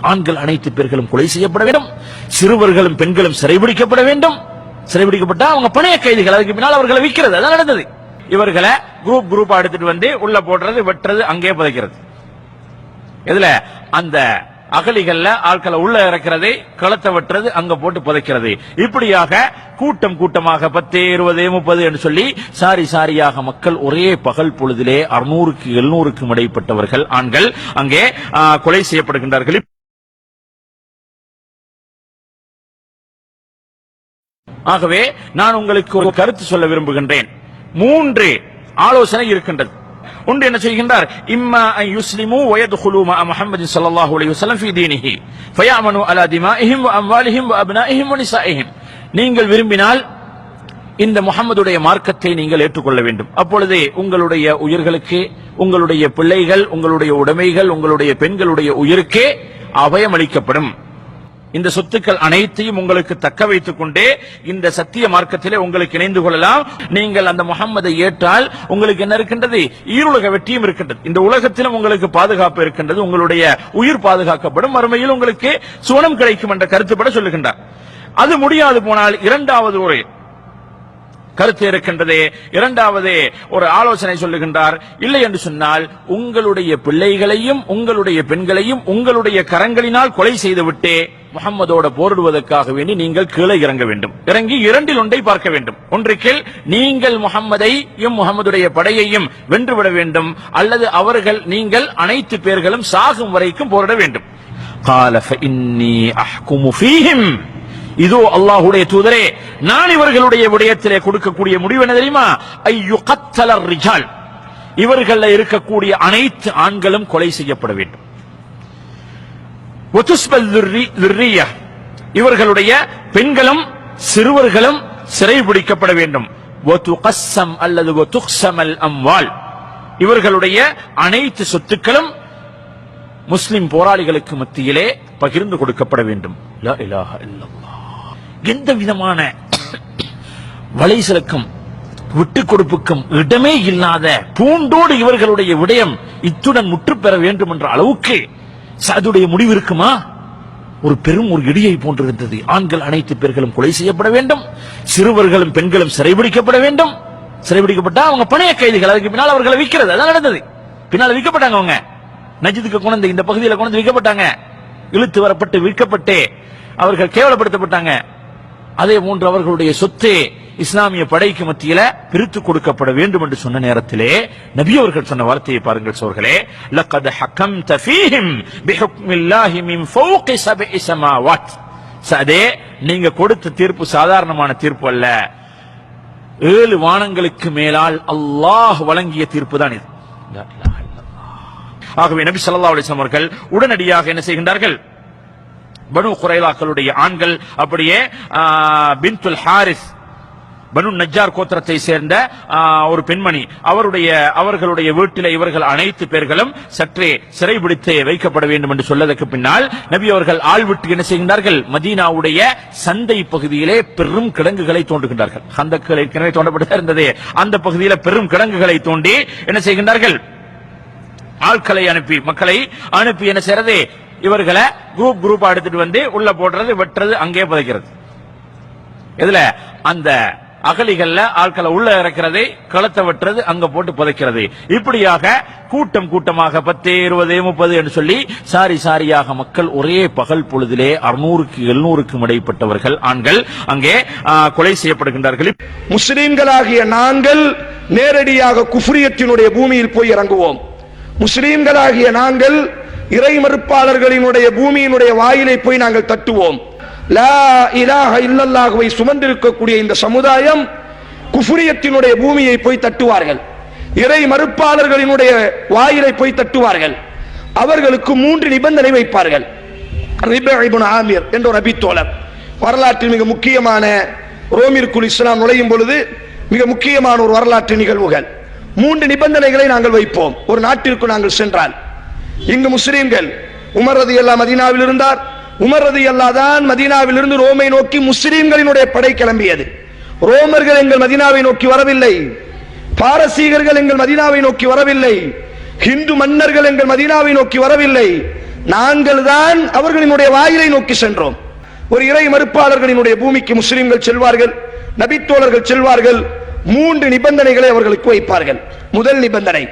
ஆண்கள் அனைத்து பேர்களும் கொலை செய்யப்பட வேண்டும். சிறுவர்களும் பெண்களும் சிறைபிடிக்கப்பட வேண்டும். சிறைபிடிக்கப்பட்டா அவங்க பணைய கைதிகள் அதுக்கு பின்னால் அவர்களை விற்கிறது. அதான் நடந்தது. இவர்களை குரூப் குரூப் எடுத்துட்டு வந்து உள்ள போடுறது வெட்டுறது அங்கே புதைக்கிறது. இதுல அந்த அகலிகள்ல ஆட்களை உள்ள இறக்கிறது களத்தை வெட்டுறது அங்க போட்டு புதைக்கிறது. இப்படியாக கூட்டம் கூட்டமாக பத்து இருபது முப்பது என்று சொல்லி சாரி சாரியாக மக்கள் ஒரே பகல் பொழுதிலே அறுநூறுக்கு எழுநூறுக்கும் இடைப்பட்டவர்கள் ஆண்கள் அங்கே கொலை செய்யப்படுகின்றார்கள். ஆகவே நான் உங்களுக்கு ஒரு கருத்து சொல்ல விரும்புகின்றேன். மூன்று ஆலோசனை இருக்கின்றது. உண்டு என்ன சொல்கின்றார்? இம்மா அன் யுஸ்லிமு வயதுகுலு மா முஹம்மதின் ஸல்லல்லாஹு அலைஹி வஸல்லம் ஃபீ தீனிஹி. ஃபயஅமனு அலா திமாஇஹிம் வ அம்வாலிஹிம் வ அப்னாஇஹிம் வ நிசாஇஹிம் நீங்கள் விரும்பினால் இந்த முகமதுடைய மார்க்கத்தை நீங்கள் ஏற்றுக்கொள்ள வேண்டும். அப்பொழுது உங்களுடைய உயிர்களுக்கு உங்களுடைய பிள்ளைகள் உங்களுடைய உடைமைகள் உங்களுடைய பெண்களுடைய உயிருக்கே அபயம் அளிக்கப்படும். இந்த சொத்துக்கள் அனைத்தையும் உங்களுக்கு தக்க வைத்துக் கொண்டே இந்த சத்திய மார்க்கத்திலே உங்களுக்கு இணைந்து கொள்ளலாம். நீங்கள் அந்த முகம்மதை ஏற்றால் உங்களுக்கு என்ன இருக்கின்றது? ஈருலக வெற்றியும் இருக்கின்றது. இந்த உலகத்திலும் உங்களுக்கு பாதுகாப்பு இருக்கின்றது. உங்களுடைய உயிர் பாதுகாக்கப்படும். மறுமையில் உங்களுக்கு சுவனம் கிடைக்கும் என்ற கருத்துப்பட சொல்லுகின்றார். அது முடியாது போனால் இரண்டாவது ஒரு கருத்து இருக்கின்றது. இரண்டாவது ஒரு ஆலோசனை சொல்லுகின்றார் இல்லை என்று சொன்னால் உங்களுடைய பிள்ளைகளையும் உங்களுடைய பெண்களையும் உங்களுடைய கரங்களினால் கொலை செய்துவிட்டு முகம்மதோட போரிடுவதற்காக வேண்டி நீங்கள் கீழே இறங்க வேண்டும். இறங்கி இரண்டில் ஒன்றை பார்க்க வேண்டும். ஒன்று நீங்கள் முகம்மதையும் முகமதுடைய படையையும் வென்றுவிட வேண்டும். அல்லது அவர்கள் நீங்கள் அனைத்து பேர்களும் சாகும் வரைக்கும் போரிட வேண்டும். காலஃப இன்னி அஹ்குமு இதோ அல்லாஹுடைய தூதரே நான் இவர்களுடைய விடயத்திலே கொடுக்கக்கூடிய முடிவு என்ன தெரியுமா? ஐயோ கத்தலர் ரிஜால். இவர்கள இருக்கக்கூடிய அனைத்து ஆண்களும் கொலை செய்யப்பட வேண்டும். இவர்களுடைய பெண்களும் சிறுவர்களும் சிறை சிறைபிடிக்கப்பட வேண்டும். அல்லது இவர்களுடைய அனைத்து சொத்துக்களும் முஸ்லிம் போராளிகளுக்கு மத்தியிலே பகிர்ந்து கொடுக்கப்பட வேண்டும். எந்த விதமான வலைசலுக்கும் விட்டு கொடுப்புக்கும் இடமே இல்லாத பூண்டோடு இவர்களுடைய விடயம் இத்துடன் முற்று பெற வேண்டும் என்ற அளவுக்கு சாதுடைய முடிவு இருக்குமா? ஒரு பெரும் ஒரு இடியை போன்றிருந்தது. ஆண்கள் அனைத்து பேர்களும் கொலை செய்யப்பட வேண்டும். சிறுவர்களும் பெண்களும் சிறைபிடிக்கப்பட வேண்டும். சிறைபிடிக்கப்பட்டா அவங்க பணைய கைதிகள். அதுக்கு பின்னால் அவர்களை விற்கிறது. அதான் நடந்தது. பின்னால் விற்கப்பட்டாங்க அவங்க. நஜித்துக்கு கொண்டு இந்த பகுதியில் கொண்டு விற்கப்பட்டாங்க. இழுத்து வரப்பட்டு விற்கப்பட்டு அவர்கள் கேவலப்படுத்தப்பட்டாங்க. அதே போன்று அவர்களுடைய சொத்து இஸ்லாமிய படைக்கு மத்தியில பிரித்து கொடுக்கப்பட வேண்டும் என்று சொன்ன நேரத்திலே நபி அவர்கள் சொன்ன வார்த்தையை பாருங்கள் சோர்களே. லக்கத் ஹக்கம் தஃபீஹிம் பிஹுக்மில்லாஹி மின் ஃபௌகி சப்இ சமாவாத். சதே நீங்க கொடுத்த தீர்ப்பு சாதாரணமான தீர்ப்பு அல்ல. ஏழு வானங்களுக்கு மேலால் அல்லாஹ் வழங்கிய தீர்ப்பு தான் இது. ஆகவே நபி சல்லா அலிஸ்லாம் அவர்கள் உடனடியாக என்ன செய்கின்றார்கள்? பனு குறைலாக்களுடைய ஆண்கள் அப்படியே பின்துல் ஹாரிஸ் பனு நஜ்ஜார் கோத்திரத்தை சேர்ந்த ஒரு பெண்மணி. அவருடைய அவர்களுடைய வீட்டில் இவர்கள் அனைத்து பேர்களும் சற்றே சிறைபிடித்து வைக்கப்பட வேண்டும் என்று சொல்லதற்கு பின்னால் நபி அவர்கள் ஆள் விட்டு என்ன செய்கின்றார்கள்? மதீனாவுடைய சந்தை பகுதியிலே பெரும் கிடங்குகளை தோண்டுகின்றார்கள். அந்த ஏற்கனவே தோண்டப்பட்டு இருந்தது. அந்த பகுதியில பெரும் கிடங்குகளை தோண்டி என்ன செய்கின்றார்கள்? ஆட்களை அனுப்பி மக்களை அனுப்பி என்ன செய்யறது? இவர்களை குரூப் குரூப்பா எடுத்துட்டு வந்து உள்ள போடுறது வெட்டுறது அங்கே புதைக்கிறது. இதுல அந்த அகலிகள்ல ஆட்களை உள்ள இறக்கிறது களத்தை வெட்டுறது அங்க போட்டு புதைக்கிறது. இப்படியாக கூட்டம் கூட்டமாக பத்து இருபது முப்பது என்று சொல்லி சாரி சாரியாக மக்கள் ஒரே பகல் பொழுதிலே அறுநூறுக்கு எழுநூறுக்கும் இடைப்பட்டவர்கள் ஆண்கள் அங்கே கொலை செய்யப்படுகின்றார்கள். முஸ்லீம்களாகிய நாங்கள் நேரடியாக குஃப்ரியத்தினுடைய பூமியில் போய் இறங்குவோம். முஸ்லீம்களாகிய நாங்கள் இறை மறுப்பாளர்களினுடைய பூமியினுடைய வாயிலை போய் நாங்கள் தட்டுவோம். லா இலாஹ இல்லல்லாஹுவை சுமந்திருக்கக்கூடிய இந்த சமுதாயம் குஃபுரியத்தினுடைய பூமியை போய் தட்டுவார்கள். இறை மறுப்பாளர்களினுடைய வாயிலை போய் தட்டுவார்கள். அவர்களுக்கு மூன்று நிபந்தனை வைப்பார்கள். ரிபா என்ற ஒரு அபித்தோழர். வரலாற்றில் மிக முக்கியமான ரோமிற்குள் இஸ்லாம் நுழையும் பொழுது மிக முக்கியமான ஒரு வரலாற்று நிகழ்வுகள். மூன்று நிபந்தனைகளை நாங்கள் வைப்போம். ஒரு நாட்டிற்கு நாங்கள் சென்றால். இங்கு முஸ்லீம்கள் உமர் ரதி மதீனாவில் இருந்தார். உமரது அல்லாதான் மதீனாவில் இருந்து ரோமை நோக்கி முஸ்லிம்களினுடைய படை கிளம்பியது. ரோமர்கள் எங்கள் மதீனாவை நோக்கி வரவில்லை. பாரசீகர்கள் எங்கள் மதீனாவை நோக்கி வரவில்லை. ஹிந்து மன்னர்கள் எங்கள் மதீனாவை நோக்கி வரவில்லை. நாங்கள் தான் அவர்களினுடைய வாயிலை நோக்கி சென்றோம். ஒரு இறை மறுப்பாளர்களினுடைய பூமிக்கு முஸ்லிம்கள் செல்வார்கள் நபித்தோழர்கள் செல்வார்கள் மூன்று நிபந்தனைகளை அவர்களுக்கு வைப்பார்கள். முதல் நிபந்தனை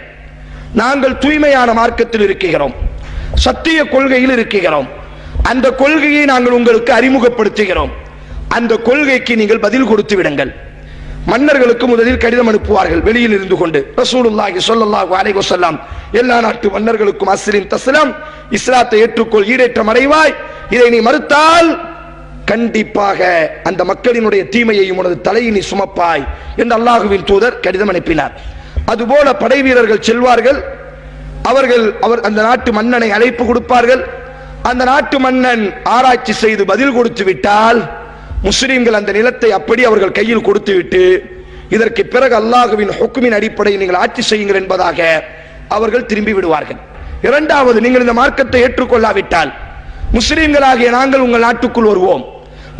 நாங்கள் தூய்மையான மார்க்கத்தில் இருக்கிறோம் சத்திய கொள்கையில் இருக்கிறோம். அந்த கொள்கையை நாங்கள் உங்களுக்கு அறிமுகப்படுத்துகிறோம். அந்த கொள்கைக்கு நீங்கள் பதில் கொடுத்து விடுங்கள். மன்னர்களுக்கு முதலில் கடிதம் அனுப்புவார்கள் வெளியில் இருந்து கொண்டு. ரசூலுல்லாஹி ஸல்லல்லாஹு அலைஹி வஸல்லம் எல்லா நாட்டு மன்னர்களுக்கும் அஸ்லிம் தஸ்லாம் இஸ்லாத்தை ஏற்றுக்கொள் ஈடேற்றம் அடைவாய். இதை நீ மறுத்தால் கண்டிப்பாக அந்த மக்களினுடைய தீமையையும் உனது தலையை நீ சுமப்பாய் என்று அல்லாஹுவின் தூதர் கடிதம் அனுப்பினார். அதுபோல படை வீரர்கள் செல்வார்கள். அவர்கள் அவர் அந்த நாட்டு மன்னனை அழைப்பு கொடுப்பார்கள். அந்த நாட்டு மன்னன் ஆராய்ச்சி செய்து பதில் கொடுத்து விட்டால் முஸ்லிம்கள் அந்த நிலத்தை அப்படி அவர்கள் கையில் கொடுத்து விட்டு இதற்கு பிறகு அல்லாஹுவின் ஹொக்குமின் அடிப்படையில் நீங்கள் ஆட்சி செய்யுங்கள் என்பதாக அவர்கள் திரும்பி விடுவார்கள். இரண்டாவது நீங்கள் இந்த மார்க்கத்தை ஏற்றுக்கொள்ளாவிட்டால் முஸ்லிம்களாகிய நாங்கள் உங்கள் நாட்டுக்குள் வருவோம்.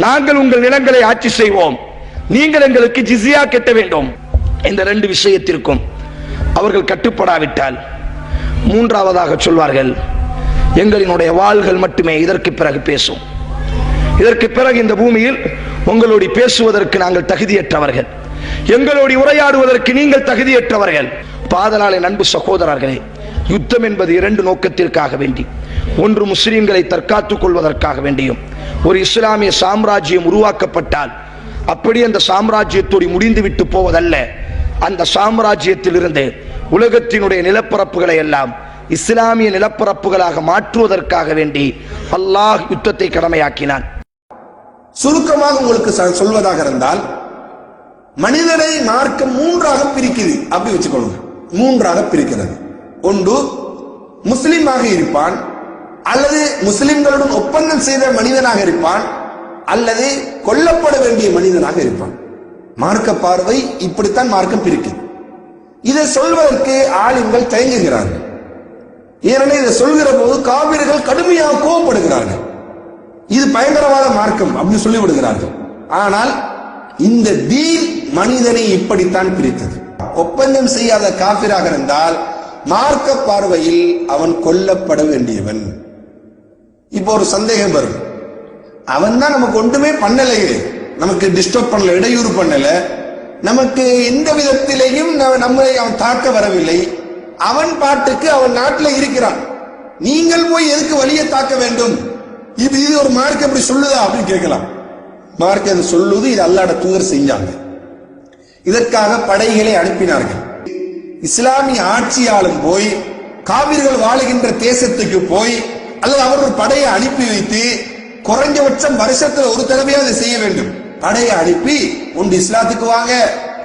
நாங்கள் உங்கள் நிலங்களை ஆட்சி செய்வோம். நீங்கள் எங்களுக்கு ஜிசியா கெட்ட வேண்டும். இந்த ரெண்டு விஷயத்திற்கும் அவர்கள் கட்டுப்படாவிட்டால் மூன்றாவதாக சொல்வார்கள் எங்களினுடைய வாள்கள் மட்டுமே இதற்கு பிறகு பேசும். இதற்கு பிறகு இந்த பூமியில் உங்களோடு பேசுவதற்கு நாங்கள் தகுதியற்றவர்கள். எங்களோடு உரையாடுவதற்கு நீங்கள் தகுதியற்றவர்கள். பாதலாலே நண்பு சகோதரர்களே யுத்தம் என்பது இரண்டு நோக்கத்திற்காக வேண்டி ஒன்று முஸ்லிம்களை தற்காத்துக் கொள்வதற்காக வேண்டியும் ஒரு இஸ்லாமிய சாம்ராஜ்யம் உருவாக்கப்பட்டால் அப்படி அந்த சாம்ராஜ்யத்தோடு முடிந்துவிட்டு போவதல்ல. அந்த சாம்ராஜ்யத்திலிருந்து உலகத்தினுடைய நிலப்பரப்புகளை எல்லாம் இஸ்லாமிய நிலப்பரப்புகளாக மாற்றுவதற்காக வேண்டி அல்லாஹ் யுத்தத்தை கடமையாக்கினான். சுருக்கமாக உங்களுக்கு ச- சொல்வதாக இருந்தால் மனிதனை மார்க்கம் மூன்றாக பிரிக்குது. அப்படி வச்சுக்கொள்ளுங்க மூன்றாக பிரிக்கிறது. ஒன்று முஸ்லிமாக இருப்பான். அல்லது முஸ்லிம்களுடன் ஒப்பந்தம் செய்த மனிதனாக இருப்பான். அல்லது கொல்லப்பட வேண்டிய மனிதனாக இருப்பான். மார்க்க பார்வை இப்படித்தான் மார்க்கம் பிரிக்குது. இதை சொல்வதற்கு ஆளுங்கள் தயங்குகிறார்கள். ஏனெனில் இதை சொல்கிற போது காவிர்கள் கடுமையாக கோவப்படுகிறார்கள். இது பயங்கரவாத மார்க்கம் அப்படின்னு சொல்லி விடுகிறார்கள் ஆனால் இந்த தீன் மனிதனை இப்படித்தான் பிரித்தது. ஒப்பந்தம் செய்யாத காபிராக இருந்தால் மார்க்க பார்வையில் அவன் கொல்லப்பட வேண்டியவன். இப்போ ஒரு சந்தேகம் வரும். அவன் தான் நமக்கு ஒன்றுமே பண்ணலையே. நமக்கு டிஸ்டர்ப் பண்ணல இடையூறு பண்ணல. நமக்கு எந்த விதத்திலையும் நம்மளை அவன் தாக்க வரவில்லை. அவன் பாட்டுக்கு அவன் நாட்டில் இருக்கிறான். நீங்கள் போய் எதுக்கு வழியை தாக்க வேண்டும்? இது இது ஒரு மார்க் அப்படி சொல்லுதா அப்படின்னு கேட்கலாம். மார்க் அது சொல்லுது இது அல்லாட தூதர் செஞ்சாங்க. இதற்காக படைகளை அனுப்பினார்கள். இஸ்லாமிய ஆட்சியாளன் போய் காவிர்கள் வாழுகின்ற தேசத்துக்கு போய் அல்லது அவர் ஒரு படையை அனுப்பி வைத்து குறைஞ்சபட்சம் வருஷத்துல ஒரு தடவையாவது செய்ய வேண்டும். படையை அனுப்பி ஒன்று இஸ்லாத்துக்கு வாங்க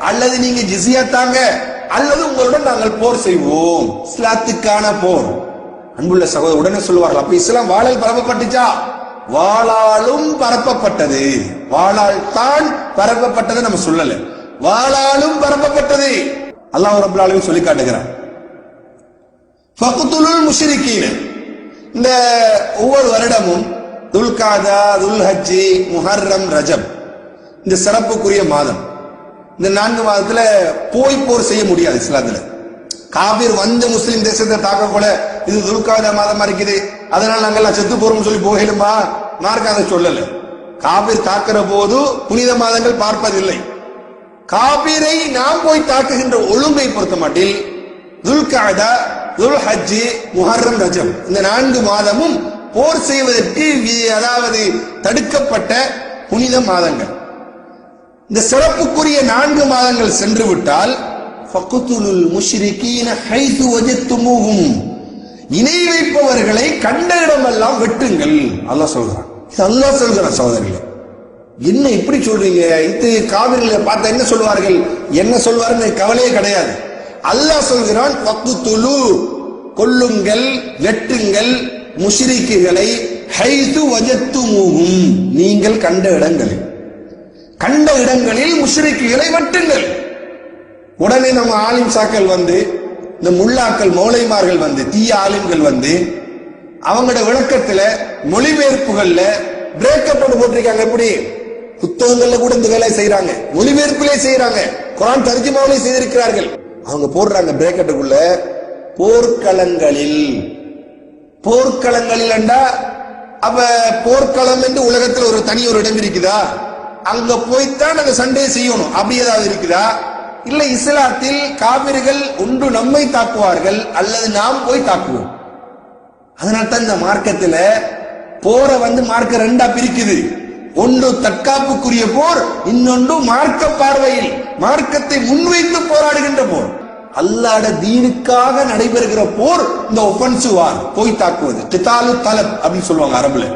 அல்லது நீங்க ஜிசியா தாங்க அல்லது உங்களுடன் நாங்கள் போர் செய்வோம். இஸ்லாத்துக்கான போர். அன்புள்ள சகோதரர் உடனே சொல்லுவார்கள் அப்ப இஸ்லாம் வாழல் பரப்பப்பட்டுச்சா? வாளாலும் பரப்பப்பட்டது. வாளால் தான் பரப்பப்பட்டது நம்ம சொல்லல. வாளாலும் பரப்பப்பட்டது. அல்லாஹ் ரபுல் ஆலமீன் சொல்லி காட்டுகிறார் ஃபக்துலுல் இந்த ஒவ்வொரு வருடமும் துல்காதா துல்ஹஜ்ஜி முஹர்ரம் ரஜப். இந்த சிறப்புக்குரிய மாதம். இந்த நான்கு மாதத்துல போய் போர் செய்ய முடியாது இஸ்லாத்துல. காபீர் வந்த முஸ்லிம் தேசத்தை தாக்க கூட இது துல்காத மாதமா இருக்குது. அதனால நாங்கெல்லாம் செத்து போறோம்னு சொல்லி போகலுமா மார்க்க அதை சொல்லல. காபீர் தாக்குற போது புனித மாதங்கள் பார்ப்பதில்லை. காபீரை நாம் போய் தாக்குகின்ற ஒழுங்கை பொறுத்த மட்டில் துல்காதா துல் ஹஜ்ஜி முஹர்ரம் ரஜம். இந்த நான்கு மாதமும் போர் செய்வதற்கு வி- அதாவது தடுக்கப்பட்ட புனித மாதங்கள். இந்த சிறப்புக்குரிய நான்கு மாதங்கள் சென்று விட்டால் ஃபக்குத்துலுல் முஷ்ரிகீன ஹைது வஜத்துமுஹும். இணை வைப்பவர்களை கண்ட இடமெல்லாம் வெட்டுங்கள். அல்லாஹ் சொல்கிறான் இது அல்லாஹ் சொல்கிறான் சகோதரர்களே என்ன இப்படி சொல்றீங்க? இது காவிரில பார்த்தா என்ன சொல்வார்கள் என்ன சொல்வார்கள் கவலையே கிடையாது. அல்லாஹ் சொல்கிறான் ஃபக்குத்துலு கொல்லுங்கள் வெட்டுங்கள் முஷ்ரிக்குகளை ஹைது வஜத்துமுஹும். நீங்கள் கண்ட இடங்களில். கண்ட இடங்களில் முஷ்ரிக்குகளை வெட்டுங்கள். உடனே நம்ம ஆலிம் சாக்கள் வந்து இந்த முல்லாக்கள் மௌலைமார்கள் வந்து தீய ஆலிம்கள் வந்து அவங்களோட விளக்கத்துல மொழிபெயர்ப்புகள்ல பிரேக்கப் போட்டு போட்டிருக்காங்க. எப்படி? புத்தகங்கள்ல கூட இந்த வேலையை செய்யறாங்க மொழிபெயர்ப்பிலே செய்யறாங்க குரான் தர்ஜுமாவிலே செய்திருக்கிறார்கள். அவங்க போடுறாங்க பிரேக்கெட்டுக்குள்ள போர்க்களங்களில். போர்க்களங்களில் என்றா அப்ப போர்க்களம் என்று உலகத்தில் ஒரு தனி ஒரு இடம் இருக்குதா? அங்க போய்த்தான் நாங்க சண்டே செய்யணும். அப்படி ஏதாவது இருக்குதா? இல்ல இஸ்லாத்தில் காவிர்கள் ஒன்று நம்மை தாக்குவார்கள் அல்லது நாம் போய் தாக்குவோம். அதனால தான் இந்த மார்க்கத்துல போரை வந்து மார்க்க ரெண்டா பிரிக்குது. ஒன்று தற்காப்புக்குரிய போர் இன்னொன்று மார்க்க பார்வையில் மார்க்கத்தை முன்வைத்து போராடுகின்ற போர். அல்லாட தீனுக்காக நடைபெறுகிற போர் இந்த ஒப்பன்சிவ் வார் போய் தாக்குவது. கிதாலு தலப் அப்படின்னு சொல்லுவாங்க அரபுல.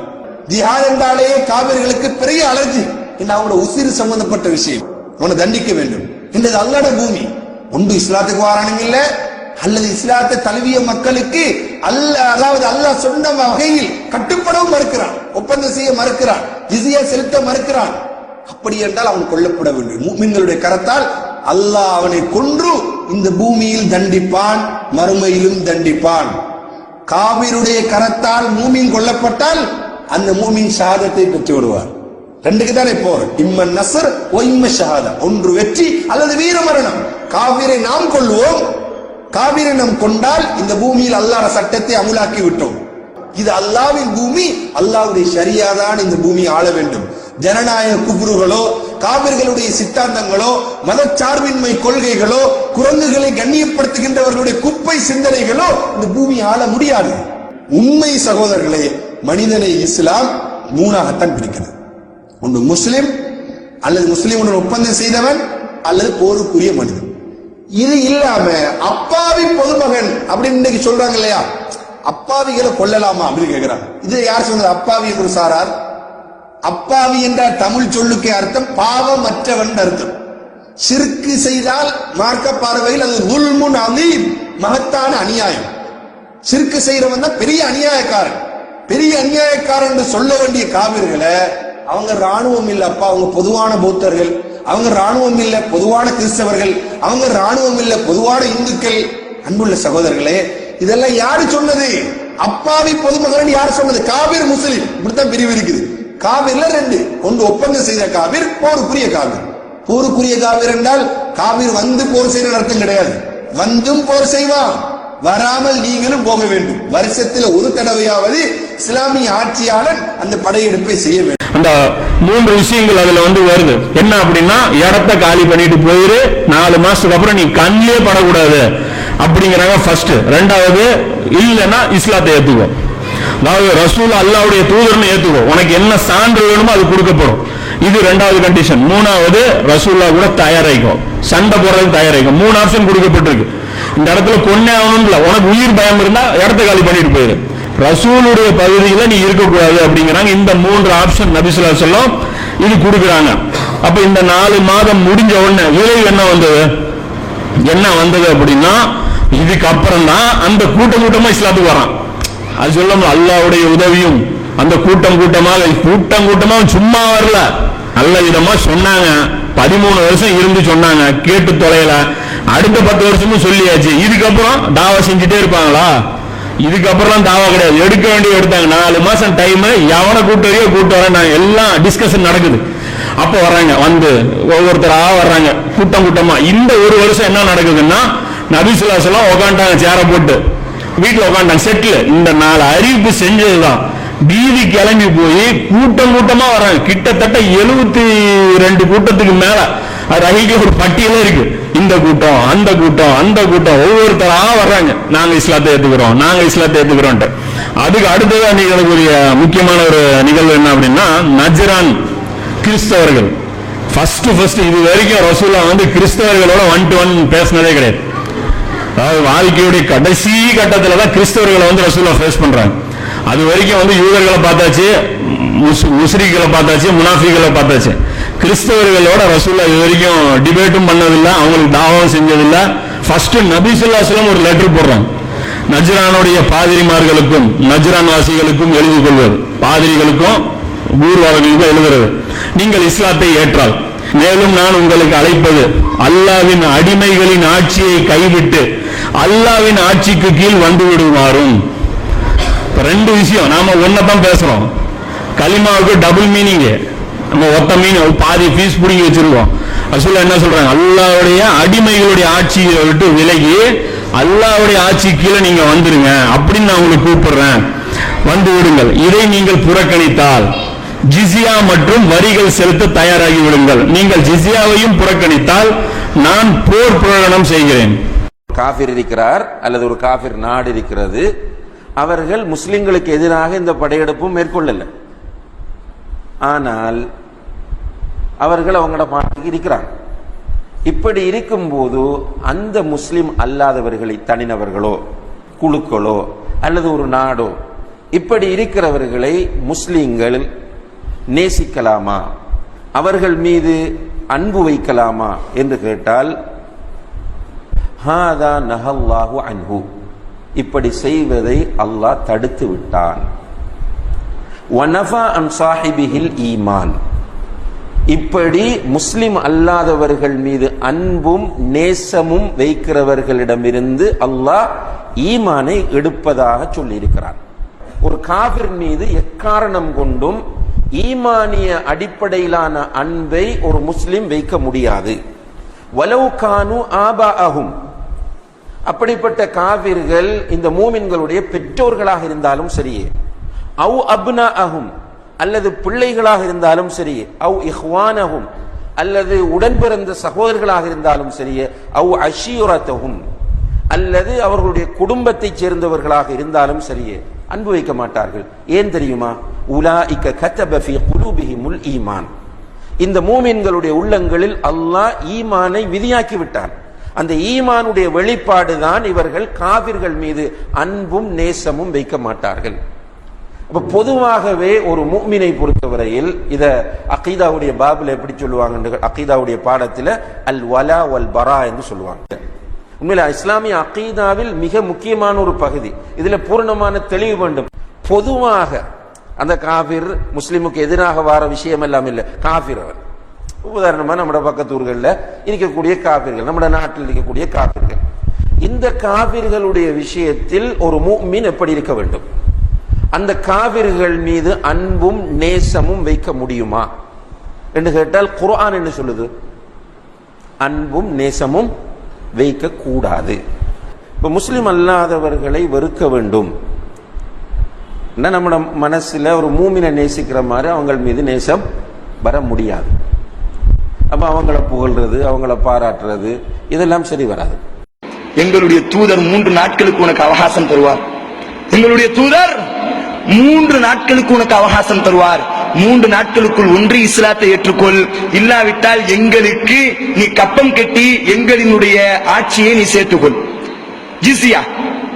ஜிஹாத் என்றாலே காவிர்களுக்கு பெரிய அலர்ஜி என்ன அவங்களோட உசிறு சம்பந்தப்பட்ட விஷயம். உன்னை தண்டிக்க வேண்டும். இந்த அல்லாட பூமி. ஒன்று இஸ்லாத்துக்கு வாரானுங்க இல்ல அல்லது இஸ்லாத்தை தழுவிய மக்களுக்கு அல்ல அதாவது அல்லாஹ் சொன்ன வகையில் கட்டுப்படவும் மறுக்கிறான். ஒப்பந்தம் செய்ய மறுக்கிறான். ஜிசியா செலுத்த மறுக்கிறான். அப்படி என்றால் அவன் கொல்லப்பட வேண்டும். மூமின்களுடைய கரத்தால் அல்லாஹ் அவனை கொன்று இந்த பூமியில் தண்டிப்பான் மறுமையிலும் தண்டிப்பான். காவிருடைய கரத்தால் மூமின் கொல்லப்பட்டால் அந்த மூமின் சாதத்தை பெற்று விடுவார் ரெண்டுக்கு தானே போர் இம்ம நசர் ஓ ஷஹாதா. ஒன்று வெற்றி அல்லது வீர மரணம். காவிரை நாம் கொள்வோம். காவிரை நாம் கொண்டால் இந்த பூமியில் அல்லாஹ் சட்டத்தை அமுலாக்கி விட்டோம். இது அல்லாவின் பூமி அல்லாஹ்வுடைய ஷரியாதான் இந்த பூமி ஆள வேண்டும். ஜனநாயக குபுருகளோ காவிர்களுடைய சித்தாந்தங்களோ மதச்சார்பின்மை கொள்கைகளோ குரங்குகளை கண்ணியப்படுத்துகின்றவர்களுடைய குப்பை சிந்தனைகளோ இந்த பூமி ஆள முடியாது. உண்மை சகோதரர்களே மனிதனை இஸ்லாம் மூணாகத்தான் பிரிக்கிறது. ஒன்று முஸ்லிம் அல்லது முஸ்லிமுடன் ஒப்பந்தம் செய்தவன் அல்லது போருக்குரிய மனிதன். இது இல்லாம அப்பாவி பொதுமகன் அப்படின்னு இன்னைக்கு சொல்றாங்க இல்லையா? அப்பாவிகளை கொல்லலாமா அப்படின்னு கேட்கிறாங்க இது யார் சொன்னது? அப்பாவி என்று சாரார். அப்பாவி என்ற தமிழ் சொல்லுக்கு அர்த்தம் பாவமற்றவன் அர்த்தம். சிறுக்கு செய்தால் மார்க்க பார்வையில் அது உல்முன் அலீம் மகத்தான அநியாயம். சிறுக்கு செய்யறவன் தான் பெரிய அநியாயக்காரன். பெரிய அநியாயக்காரன் என்று சொல்ல வேண்டிய காவிர்களை அவங்க ராணுவம் இல்ல அப்பா அவங்க பொதுவான பௌத்தர்கள். அவங்க ராணுவம் இல்ல பொதுவான கிறிஸ்தவர்கள். அவங்க ராணுவம் இல்ல பொதுவான இந்துக்கள். அன்புள்ள சகோதரர்களே இதெல்லாம் யாரு சொன்னது? அப்பாவி பொதுமகன் யார் சொன்னது? காவிர் முஸ்லிம். இப்படித்தான் பிரிவு இருக்குது. காவிர்ல ரெண்டு. ஒன்று ஒப்பந்தம் செய்த காவிர் போருக்குரிய காவிர் போருக்குரிய காவிர் என்றால் காவிர் வந்து போர் செய்யற அர்த்தம் கிடையாது. வந்தும் போர் செய்வான். வராமல் நீங்களும் போக வேண்டும். வருஷத்துல ஒரு தடவையாவது இஸ்லாமிய ஆட்சியாளர் அந்த படையெடுப்பை செய்ய வேண்டும். அந்த மூன்று விஷயங்கள் அதுல வந்து வருது. என்ன அப்படின்னா இடத்த காலி பண்ணிட்டு போயிரு நாலு மாசத்துக்கு அப்புறம் நீ கண்ணிலே படக்கூடாது அப்படிங்கிறாங்க ஃபர்ஸ்ட் ரெண்டாவது இல்லைன்னா இஸ்லாத்தை ஏத்துக்கோ. அதாவது ரசூல் அல்லாவுடைய தூதர்னு ஏத்துக்கோ. உனக்கு என்ன சான்று வேணுமோ அது கொடுக்கப்படும். இது ரெண்டாவது கண்டிஷன் மூணாவது ரசூல்லா கூட தயாராயிக்கும் சண்டை போடுறதுக்கு தயாராயிக்கும் மூணு ஆப்ஷன் கொடுக்கப்பட்டிருக்கு. இந்த இடத்துல கொன்னே ஆகணும்ல. உனக்கு உயிர் பயம் இருந்தா இடத்த காலி பண்ணிட்டு போயிரு. ரசூலுடைய பகுதியில நீ இருக்கக்கூடாது அப்படிங்கிறாங்க. இந்த மூன்று ஆப்ஷன் நபிசுல்லா சொல்லம் இது கொடுக்குறாங்க. அப்ப இந்த நாலு மாதம் முடிஞ்ச உடனே விளைவு என்ன வந்தது? என்ன வந்தது அப்படின்னா இதுக்கப்புறம் தான் அந்த கூட்டம் கூட்டமா இஸ்லாத்துக்கு வரான். அது சொல்ல அல்லாவுடைய உதவியும் அந்த கூட்டம் கூட்டமாக கூட்டம் கூட்டமா சும்மா வரல. நல்ல விதமா சொன்னாங்க. பதிமூணு வருஷம் இருந்து சொன்னாங்க. கேட்டு தொலைல அடுத்த பத்து வருஷமும் சொல்லியாச்சு. இதுக்கப்புறம் தாவா செஞ்சுட்டே இருப்பாங்களா? இதுக்கப்புறம் தாவா கிடையாது. எடுக்க வேண்டிய எடுத்தாங்க. நாலு மாசம் டைம் எவனை கூட்டு வரையோ கூட்டு வரேன் நான் எல்லாம் டிஸ்கஷன் நடக்குது. அப்போ வர்றாங்க வந்து ஒவ்வொருத்தராக வர்றாங்க. கூட்டம் கூட்டமா. இந்த ஒரு வருஷம் என்ன நடக்குதுன்னா நபிசுல்லாசலம் உக்காண்டாங்க சேர போட்டு. வீட்டில் உக்காண்டாங்க செட்டில் இந்த நாலு அறிவிப்பு செஞ்சதுதான். பீதி கிளம்பி போய் கூட்டம் கூட்டமா வர்றாங்க. கிட்டத்தட்ட எழுபத்தி ரெண்டு கூட்டத்துக்கு மேல. அது ரஹீக்கு ஒரு பட்டியலே இருக்கு. இந்த கூட்டம் அந்த கூட்டம் அந்த கூட்டம் ஒவ்வொருத்தரா வர்றாங்க. நாங்க இஸ்லாத்தை ஏத்துக்கிறோம் நாங்க இஸ்லாத்தை ஏத்துக்கிறோம் அதுக்கு அடுத்ததா நிகழக்கூடிய முக்கியமான ஒரு நிகழ்வு என்ன அப்படின்னா நஜரான் கிறிஸ்தவர்கள். ஃபர்ஸ்ட் ஃபர்ஸ்ட் இது வரைக்கும் ரசூல்லா வந்து கிறிஸ்தவர்களோட ஒன் டு ஒன் பேசினதே கிடையாது. அதாவது வாழ்க்கையுடைய கடைசி கட்டத்தில் தான் கிறிஸ்தவர்களை வந்து ரசூலா ஃபேஸ் பண்றாங்க. அது வரைக்கும் வந்து யூதர்களை பார்த்தாச்சு முஸ்- முஸ்லிம்களை பார்த்தாச்சு முனாஃபிகளை பார்த்தாச்சு. கிறிஸ்தவர்களோட ரசூல்லா இது வரைக்கும் டிபேட்டும் பண்ணதில்லை அவங்களுக்கு தாவம் செஞ்சதில்லை. ஃபர்ஸ்ட் நபிசுல்லாஸ்லாம் ஒரு லெட்டர் போடுறாங்க. நஜ்ரானுடைய பாதிரிமார்களுக்கும் நஜ்ரான் வாசிகளுக்கும் எழுதி கொள்வது. பாதிரிகளுக்கும் ஊர்வாளர்களுக்கும் எழுதுறது. நீங்கள் இஸ்லாத்தை ஏற்றால். மேலும் நான் உங்களுக்கு அழைப்பது அல்லாவின் அடிமைகளின் ஆட்சியை கைவிட்டு அல்லாவின் ஆட்சிக்கு கீழ் வந்து விடுமாறும். ரெண்டு விஷயம் நாம ஒன்னதான் பேசுறோம். கலிமாவுக்கு டபுள் மீனிங் நம்ம ஒத்த மீன் பாதி ஃபீஸ் பிடிங்கி வச்சிருக்கோம். அசுல என்ன சொல்றாங்க? அல்லாவுடைய அடிமைகளுடைய ஆட்சியை விட்டு விலகி அல்லாவுடைய ஆட்சி கீழே நீங்க வந்துருங்க. அப்படின்னு நான் உங்களுக்கு கூப்பிடுறேன். வந்து விடுங்கள். இதை நீங்கள் புறக்கணித்தால் ஜிசியா மற்றும் வரிகள் செலுத்த தயாராகி விடுங்கள். நீங்கள் ஜிசியாவையும் புறக்கணித்தால் நான் போர் பிரகடனம் செய்கிறேன். காபிர் இருக்கிறார் அல்லது ஒரு காபிர் நாடு இருக்கிறது அவர்கள் முஸ்லிம்களுக்கு எதிராக இந்த படையெடுப்பும் மேற்கொள்ளல. ஆனால் அவர்கள் அவங்களோட பாட்டுக்கு இருக்கிறாங்க. இப்படி இருக்கும்போது அந்த முஸ்லீம் அல்லாதவர்களை தனிநபர்களோ குழுக்களோ அல்லது ஒரு நாடோ இப்படி இருக்கிறவர்களை முஸ்லீம்கள் நேசிக்கலாமா? அவர்கள் மீது அன்பு வைக்கலாமா என்று கேட்டால் ஹாதா நஹல்லாஹு அன்ஹு. இப்படி செய்வதை அல்லாஹ் தடுத்து விட்டான். ஒனஃபா அன் சாஹிபிஹில் ஈமான். இப்படி முஸ்லிம் அல்லாதவர்கள் மீது அன்பும் நேசமும் வைக்கிறவர்களிடமிருந்து அல்லாஹ் ஈமானை எடுப்பதாக சொல்லியிருக்கிறான். ஒரு காவிர் மீது எக்காரணம் கொண்டும் ஈமானிய அடிப்படையிலான அன்பை ஒரு முஸ்லிம் வைக்க முடியாது. வலவு கானு ஆபா ஆகும் அப்படிப்பட்ட காவிர்கள் இந்த மூமின்களுடைய பெற்றோர்களாக இருந்தாலும் சரியே. அவு அப்னா அஹும் அல்லது பிள்ளைகளாக இருந்தாலும் சரி அவ் இஹ்வானகும் அல்லது உடன் பிறந்த சகோதரர்களாக இருந்தாலும் சரி அவ் அஷியுரத்தகும் அல்லது அவர்களுடைய குடும்பத்தைச் சேர்ந்தவர்களாக இருந்தாலும் சரியே அன்பு வைக்க மாட்டார்கள். ஏன் தெரியுமா? உலா இக்க ஃபீ குலூபிஹிமுல் ஈமான். இந்த மூமின்களுடைய உள்ளங்களில் அல்லாஹ் ஈமானை விதியாக்கி விட்டான். அந்த ஈமானுடைய வெளிப்பாடுதான் இவர்கள் காவிர்கள் மீது அன்பும் நேசமும் வைக்க மாட்டார்கள். இப்போ பொதுவாகவே ஒரு மூமினை பொறுத்தவரையில் இதை அகீதாவுடைய பாபில் எப்படி சொல்லுவாங்க அகீதாவுடைய பாடத்தில் அல் வலா வல் பரா என்று சொல்லுவாங்க. உண்மையில இஸ்லாமிய அகீதாவில் மிக முக்கியமான ஒரு பகுதி. இதில் பூர்ணமான தெளிவு வேண்டும். பொதுவாக அந்த காபிர் முஸ்லீமுக்கு எதிராக வார விஷயம் எல்லாம் இல்லை. காபிர் அவன். உதாரணமாக நம்ம பக்கத்து ஊர்களில் இருக்கக்கூடிய காபிர்கள் நம்ம நாட்டில் இருக்கக்கூடிய காபிர்கள். இந்த காபிர்களுடைய விஷயத்தில் ஒரு மூமின் எப்படி இருக்க வேண்டும்? அந்த காவிர்கள் மீது அன்பும் நேசமும் வைக்க முடியுமா? என்று கேட்டால் குர்ஆன் என்ன சொல்லுது? அன்பும் நேசமும் வைக்க கூடாது. இப்ப முஸ்லிம் அல்லாதவர்களை வெறுக்க வேண்டும். நம்மளோட மனசுல ஒரு மூமினை நேசிக்கிற மாதிரி அவங்க மீது நேசம் வர முடியாது. அப்ப அவங்கள புகழ்றது அவங்கள பாராட்டுறது இதெல்லாம் சரி வராது. எங்களுடைய தூதர் மூன்று நாட்களுக்கு உனக்கு அவகாசம் தருவார். எங்களுடைய தூதர் மூன்று நாட்களுக்கு உனக்கு அவகாசம் தருவார். மூன்று நாட்களுக்குள் ஒன்று இஸ்லாத்தை ஏற்றுக்கொள். இல்லாவிட்டால் எங்களுக்கு நீ கப்பம் கட்டி எங்களினுடைய ஆட்சியை நீ சேர்த்துக்கொள். ஜிசியா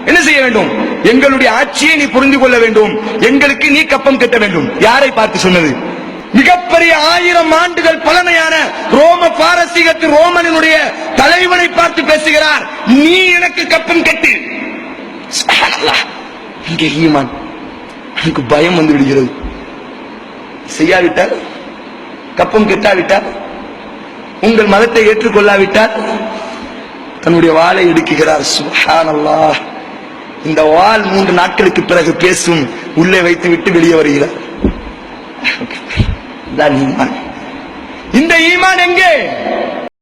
என்ன செய்ய வேண்டும்? எங்களுடைய ஆட்சியை நீ புரிந்து கொள்ள வேண்டும். எங்களுக்கு நீ கப்பம் கட்ட வேண்டும். யாரை பார்த்து சொன்னது? மிகப்பெரிய ஆயிரம் ஆண்டுகள் பழமையான ரோம பாரசீகத்து ரோமனினுடைய தலைவனை பார்த்து பேசுகிறார். நீ எனக்கு கப்பம் கட்டு. இங்கே ஈமான். எனக்கு பயம் வந்து விடுகிறது. செய்யாவிட்டால் கப்பம் கெட்டாவிட்டால் உங்கள் மதத்தை ஏற்றுக்கொள்ளாவிட்டால் தன்னுடைய வாளை இடுக்குகிறார். சுப்ஹானல்லாஹ். இந்த வால் மூன்று நாட்களுக்கு பிறகு பேசும் உள்ளே வைத்து விட்டு வெளியே வருகிறார். ஈமான். இந்த ஈமான் எங்கே?